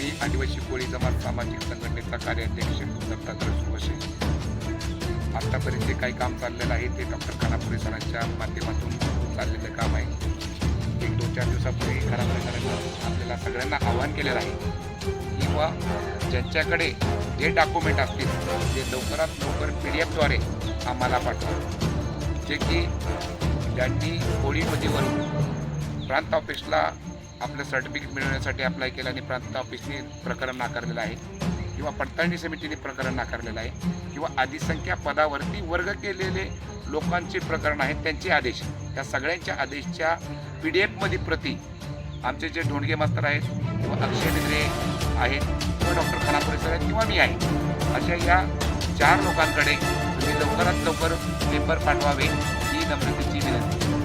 मी आदिवासी कोळी जमात सामाजिक संघटनेचा कार्याध्यक्ष दत्तात्रय सुवशे आत्तापर्यंत जे काही काम चाललेलं आहे ते डॉक्टर खानापुरे सरांच्या माध्यमातून चाललेलं काम आहे. एक दोन चार दिवसापूर्वी खानापुरे सरांनी आपल्याला सगळ्यांना आव्हान केलेलं आहे. किंवा ज्यांच्याकडे जे डॉक्युमेंट असतील ते लवकरात लवकर पी डी एफद्वारे आम्हाला पाठवा. जे की ज्यांनी वरून प्रांत ऑफिसला आपलं सर्टिफिकेट मिळवण्यासाठी अप्लाय केलं आणि प्रांत ऑफिसने प्रकरण नाकारलेलं आहे. किंवा पडताळणी समितीने प्रकरण नाकारलेलं आहे. किंवा आदिसंख्या पदावरती वर्ग केलेले लोकांचे प्रकरण आहेत त्यांचे आदेश. त्या सगळ्यांच्या आदेशच्या पी डी एफमध्ये प्रती आमचे जे ढोंडगे मास्तर आहेत किंवा अक्षय बिद्रे आहेत किंवा डॉक्टर खानापुरे सर आहेत किंवा मी आहे अशा या चार लोकांकडे तुम्ही लवकरात लवकर पेपर पाठवावे ही नम्रतेची विनंती.